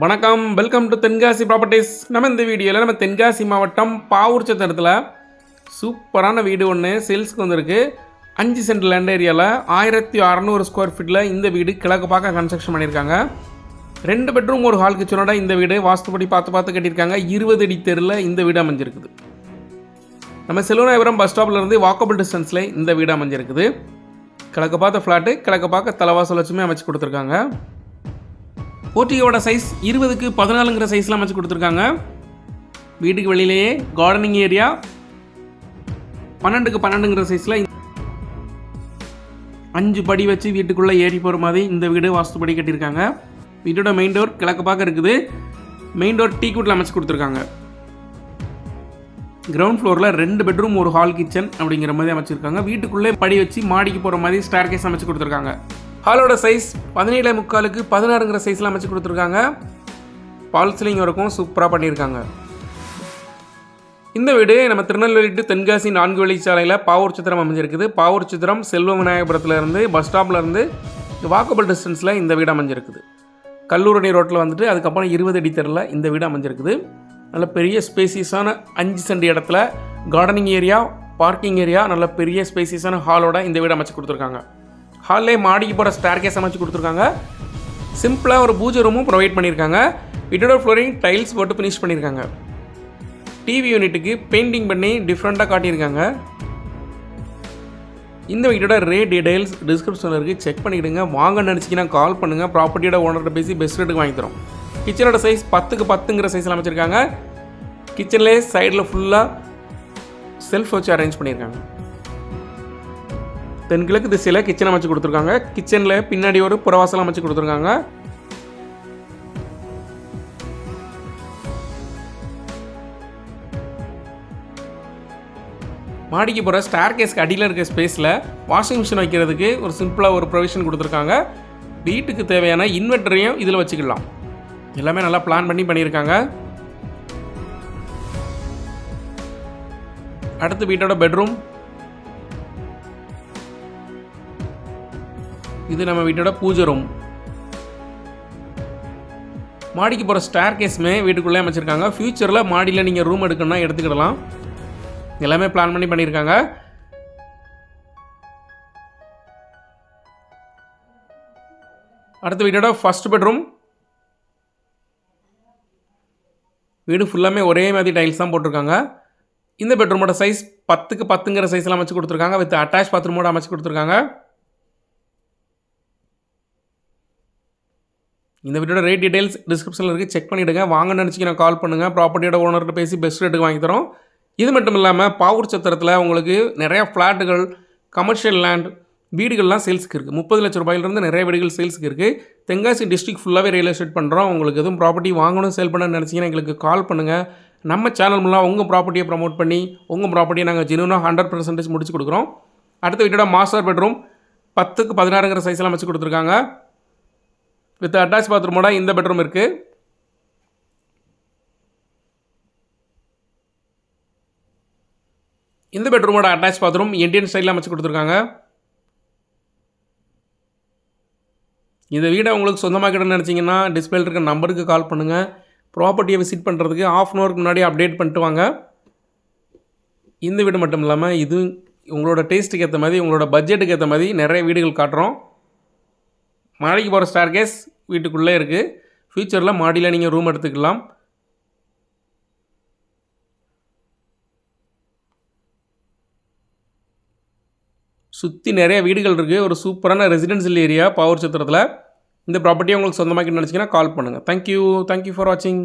வணக்கம். Welcome to Tenkasi properties நம்ம இந்த வீடியோவில் நம்ம தென்காசி மாவட்டம் பாவூர் சத்திரத்தில் சூப்பரான வீடு ஒன்று சேல்ஸ்க்கு வந்திருக்கு. அஞ்சு சென்ட் லேண்ட் ஏரியாவில் ஆயிரத்தி அறநூறு ஸ்கொயர் ஃபீட்டில் இந்த வீடு கிழக்கு பார்க்க கன்ஸ்ட்ரக்ஷன் பண்ணியிருக்காங்க. ரெண்டு பெட்ரூம் ஒரு ஹால் கிச்சனோட இந்த வீடு வாஸ்துப்படி பார்த்து பார்த்து கட்டியிருக்காங்க. இருபது அடி தெருவில் இந்த வீடு அமைஞ்சிருக்குது. நம்ம செல்வநாயபுரம் பஸ் ஸ்டாப்லேருந்து வாக்கபிள் டிஸ்டன்ஸில் இந்த வீடு அமைஞ்சிருக்குது. கிழக்கு பார்த்த ஃப்ளாட்டு கிழக்கு பார்க்க தலைவாசல் வச்சுமே அமைச்சு கொடுத்துருக்காங்க. போட்டியோட சைஸ் இருபதுக்கு பதினாலுங்கிற சைஸ்லாம் அமைச்சு கொடுத்துருக்காங்க. வீட்டுக்கு வெளியிலேயே கார்டனிங் ஏரியா பன்னெண்டுக்கு பன்னெண்டுங்கிற சைஸில் அஞ்சு படி வச்சு வீட்டுக்குள்ளே ஏறி போகிற மாதிரி இந்த வீடு வாஸ்துப்படி கட்டியிருக்காங்க. வீட்டோட மெயின் டோர் கிழக்கு பார்க்க இருக்குது. மெயின் டோர் டீ கூட்டில் அமைச்சு கொடுத்துருக்காங்க. கிரவுண்ட் ஃப்ளோரில் ரெண்டு பெட்ரூம் ஒரு ஹால் கிச்சன் அப்படிங்கிற மாதிரி அமைச்சிருக்காங்க. வீட்டுக்குள்ளே படி வச்சு மாடிக்கு போகிற மாதிரி ஸ்டேர் கேஸ் அமைச்சு கொடுத்துருக்காங்க. ஹாலோட சைஸ் பதினேழு முக்காலுக்கு பதினாறுங்கிற சைஸில் அமைச்சு கொடுத்துருக்காங்க. பால்சிலிங் வரைக்கும் சூப்பராக பண்ணியிருக்காங்க. இந்த வீடு நம்ம திருநெல்வேலி டு தென்காசி நான்கு வழிச்சாலையில் பாவூர் சித்திரம் அமைஞ்சிருக்குது பாவூர் சித்திரம் செல்வ விநாயகபுரத்துலேருந்து பஸ் ஸ்டாப்லேருந்து வாக்கபிள் டிஸ்டன்ஸில் இந்த வீடு அமைஞ்சிருக்குது. கல்லூரணி ரோட்டில் வந்துட்டு அதுக்கப்புறம் இருபது அடி தெருவில் இந்த வீடு அமைஞ்சிருக்குது. நல்ல பெரிய ஸ்பேசியஸான அஞ்சு சென்ட் இடத்துல கார்டனிங் ஏரியா பார்க்கிங் ஏரியா நல்ல பெரிய ஸ்பேசியஸான ஹாலோட இந்த வீடு அமைச்சு கொடுத்துருக்காங்க. ஹால்லே மாடிக்கு போகிற ஸ்டார் கேஸ் அமைச்சு கொடுத்துருக்காங்க. சிம்பிளாக ஒரு பூஜை ரூமும் ப்ரொவைட் பண்ணியிருக்காங்க வீட்டோட ஃப்ளோரிங் டைல்ஸ் போட்டு ஃபினிஷ் பண்ணியிருக்காங்க டிவி யூனிட்டுக்கு பெயிண்டிங் பண்ணி டிஃப்ரெண்ட்டாக காட்டியிருக்காங்க. இந்த வீட்டோட ரேட் டீடைல்ஸ் டிஸ்கிரிப்ஷனில் இருக்குது செக் பண்ணிக்கிடுங்க. வாங்க நினச்சிங்கன்னா கால் பண்ணுங்கள் ப்ராப்பர்ட்டியோட ஓனர்கிட்ட பேசி பெஸ்ட் ரேட்டுக்கு வாங்கி தரோம். கிச்சனோட சைஸ் பத்துக்கு பத்துங்கிற சைஸில் அமைச்சிருக்காங்க. கிச்சன்லேயே சைடில் ஃபுல்லாக செல்ஃப் வச்சு அரேஞ்ச் பண்ணியிருக்காங்க தென்கிழக்கு திசையில் கிச்சன் அமைச்சு கொடுத்துருக்காங்க. கிச்சனில் பின்னாடி ஒரு புறவாசல் அமைச்சு கொடுத்துருக்காங்க. மாடிக்கு போகிற ஸ்டார் கேஸ்க்கு அடியில் இருக்க ஸ்பேஸில் வாஷிங் மிஷின் வைக்கிறதுக்கு ஒரு சிம்பிளாக ஒரு ப்ரொவிஷன் கொடுத்துருக்காங்க. வீட்டுக்கு தேவையான இன்வெர்ட்டரையும் இதில் வச்சுக்கலாம். எல்லாமே நல்லா பிளான் பண்ணி பண்ணியிருக்காங்க. அடுத்து வீட்டோட பெட்ரூம் இது நம்ம வீட்டோட பூஜை ரூம் மாடிக்கு போகிற ஸ்டார் கேஸுமே வீட்டுக்குள்ளே அமைச்சிருக்காங்க. ஃப்யூச்சரில் மாடியில் நீங்கள் ரூம் எடுக்கணும்னா எடுத்துக்கிடலாம். எல்லாமே பிளான் பண்ணி பண்ணியிருக்காங்க. அடுத்த வீட்டோட ஃபஸ்ட் பெட்ரூம் வீடு ஃபுல்லாமே ஒரே மாதிரி டைல்ஸ் தான் போட்டிருக்காங்க. இந்த பெட்ரூமோட சைஸ் பத்துக்கு பத்துங்கிற சைஸில் அமைச்சு கொடுத்துருக்காங்க. வித் அட்டாச் பாத்ரூமோட அமைச்சு கொடுத்துருக்காங்க. இந்த வீட்டோட ரேட் டீடைல்ஸ் டிஸ்கிரிப்ஷனில் இருக்குது செக் பண்ணிவிடுங்க வாங்க நினச்சிக்கினா கால் பண்ணுங்கள் ப்ராப்பர்ட்டியோட ஓனர்கிட்ட பேசி பெஸ்ட் ரேட்டுக்கு வாங்கி தரோம். இது மட்டும் இல்லாமல் பாவூர் சத்திரத்தில் உங்களுக்கு நிறையா ஃப்ளாட்டுகள் கமர்ஷியல் லேண்ட் வீடுகள்லாம் சேல்ஸுக்கு இருக்குது முப்பது லட்ச ரூபாயிலிருந்து நிறைய வீடுகள் சேல்ஸுக்கு இருக்குது தென்காசி டிஸ்ட்ரிக்ட் ஃபுல்லாகவே ரியல் எஸ்டேட் பண்ணுறோம் உங்களுக்கு எதுவும் ப்ராப்பர்ட்டி வாங்கணும் சேல் பண்ண நினச்சிங்கன்னா எங்களுக்கு கால் பண்ணுங்கள் நம்ம சேனல் மூலம் உங்கள் ப்ராப்பர்ட்டியை ப்ரமோட் பண்ணி உங்கள் ப்ராப்பர்ட்டியை நாங்கள் ஜெனுவனாக ஹண்ட்ரட் பர்சன்டேஜ் முடிச்சு கொடுக்குறோம். அடுத்த வீட்டோட மாஸ்டர் பெட்ரூம் பத்துக்கு பதினாறுங்கிற சைஸ்லாம் அமைச்சு கொடுத்துருக்காங்க. வித் அட்டாச் பாத்ரூமோட இந்த பெட்ரூம் இருக்குது இந்த பெட்ரூமோட அட்டாச் பாத்ரூம் இந்தியன் ஸ்டைலில் அமைச்சு கொடுத்துருக்காங்க. இந்த வீடை உங்களுக்கு சொந்தமாக்கிடணும்னு நினச்சிங்கன்னா டிஸ்பிளேல இருக்க நம்பருக்கு கால் பண்ணுங்கள் ப்ராப்பர்ட்டியை விசிட் பண்ணுறதுக்கு ஆஃப் அன் ஹவருக்கு முன்னாடி அப்டேட் பண்ணிட்டு வாங்க. இந்த வீடு மட்டும் இல்லாமல் இது உங்களோட டேஸ்ட்டுக்கு ஏற்ற மாதிரி உங்களோட பட்ஜெட்டுக்கு ஏற்ற மாதிரி நிறைய வீடுகள் காட்டுறோம். மாடிக்கு போகிற ஸ்டார் கேஸ் வீட்டுக்குள்ளே இருக்குது ஃப்யூச்சரில் மாடியில் நீங்கள் ரூம் எடுத்துக்கலாம். சுற்றி நிறைய வீடுகள் இருக்குது ஒரு சூப்பரான ரெசிடென்சியல் ஏரியா பவர் சித்திரத்தில் இந்த ப்ராப்பர்ட்டியை உங்களுக்கு சொந்தமாக்கி நினச்சிங்கன்னா கால் பண்ணுங்கள் தேங்க்யூ தேங்க்யூ ஃபார் வாட்சிங்